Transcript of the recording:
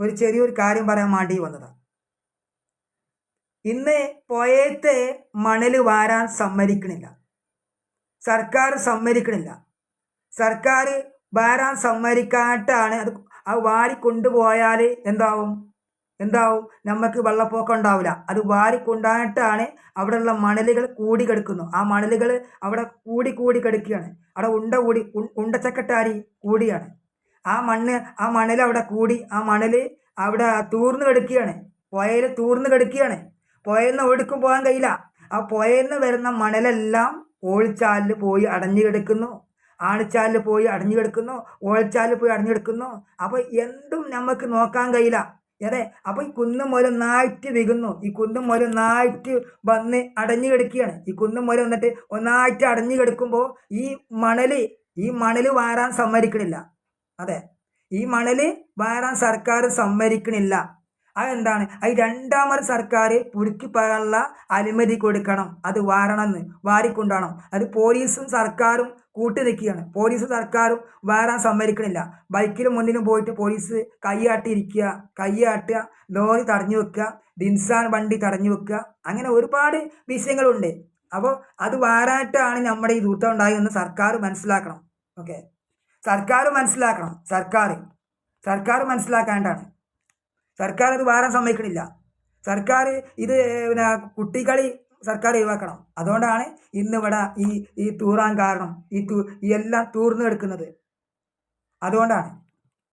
ഒരു ചെറിയൊരു കാര്യം പറയാൻ വേണ്ടി വന്നതാണ് ഇന്ന് പോയത്തെ മണൽ വാരാൻ സമ്മതിക്കണില്ല. സർക്കാർ സമ്മതിക്കണില്ല. സർക്കാർ വാരാൻ സമ്മതിക്കാട്ടാണ് അത് അത് വാരി കൊണ്ടുപോയാൽ എന്താവും? എന്താവും? നമുക്ക് വെള്ളപ്പൊക്കം ഉണ്ടാവില്ല. അത് വാരി കൊണ്ടായിട്ടാണ് അവിടെയുള്ള മണലുകൾ കൂടി കിടക്കുന്നു. ആ മണലുകൾ അവിടെ കൂടി കൂടി കിടക്കുകയാണ്. അവിടെ ഉണ്ട കൂടി ഉണ്ടച്ചക്കട്ടാരി കൂടിയാണ്. ആ മണ്ണ് ആ മണൽ അവിടെ കൂടി ആ മണൽ അവിടെ തൂർന്ന് കിടക്കുകയാണ് പുഴയിൽ തൂർന്ന് കിടക്കുകയാണ് പുഴയിൽ നിന്ന് ഒഴുക്കും പോകാൻ കഴിയില്ല. ആ പുഴയിൽ നിന്ന് വരുന്ന മണലെല്ലാം ഓളിച്ചാലിൽ പോയി അടഞ്ഞു കിടക്കുന്നു. ആണിച്ചാലിൽ പോയി അടഞ്ഞു കിടക്കുന്നു. ഓളിച്ചാലിൽ പോയി അടഞ്ഞു കിടക്കുന്നു. അപ്പോൾ എന്തും നമുക്ക് നോക്കാൻ കഴിയില്ല. അതെ അപ്പോൾ ഈ കുന്നും മൂലം നായിട്ട് വികുന്നു ഈ കുന്നും മൂലം നായിട്ട് വന്ന് അടഞ്ഞു കിടക്കുകയാണ്. ഈ കുന്നും മൂലം വന്നിട്ട് ഒന്നായിട്ട് അടഞ്ഞു കിടക്കുമ്പോൾ ഈ മണൽ ഈ മണൽ വാരാൻ സമ്മതിക്കണില്ല. അതെ. ഈ മണൽ വേറെ സർക്കാർ സമ്മതിക്കണില്ല അതെന്താണ്? അത് രണ്ടാമത് സർക്കാർ പുതുക്കി പറയാനുള്ള അനുമതി കൊടുക്കണം. അത് വാരണമെന്ന് വാരിക്കൊണ്ടാണം. അത് പോലീസും സർക്കാരും കൂട്ടി നിൽക്കുകയാണ്. പോലീസും സർക്കാരും വാരാൻ സമ്മതിക്കണില്ല ബൈക്കിലും മുന്നിലും പോയിട്ട് പോലീസ് കൈയാട്ടി ഇരിക്കുക കൈയാട്ടുക ലോറി തടഞ്ഞു വെക്കുക ദിൻസാൻ വണ്ടി തടഞ്ഞു വെക്കുക. അങ്ങനെ ഒരുപാട് വിഷയങ്ങളുണ്ട്. അപ്പോൾ അത് വാരായിട്ടാണ് നമ്മുടെ ഈ ദൂർത്തം ഉണ്ടായതെന്ന് സർക്കാർ മനസ്സിലാക്കണം. ഓക്കെ. സർക്കാർ മനസ്സിലാക്കണം. സർക്കാർ. സർക്കാർ മനസ്സിലാക്കാണ്ടാണ്. സർക്കാർ അത് വാരാൻ സമ്മതിക്കണില്ല. സർക്കാർ ഇത് പിന്നെ കുട്ടികളി സർക്കാർ ഒഴിവാക്കണം. അതുകൊണ്ടാണ് ഇന്നിവിടെ ഈ ഈ തൂറാൻ കാരണം ഈ തൂ ഈ എല്ലാം തൂർന്നു കിടക്കുന്നത് അതുകൊണ്ടാണ്.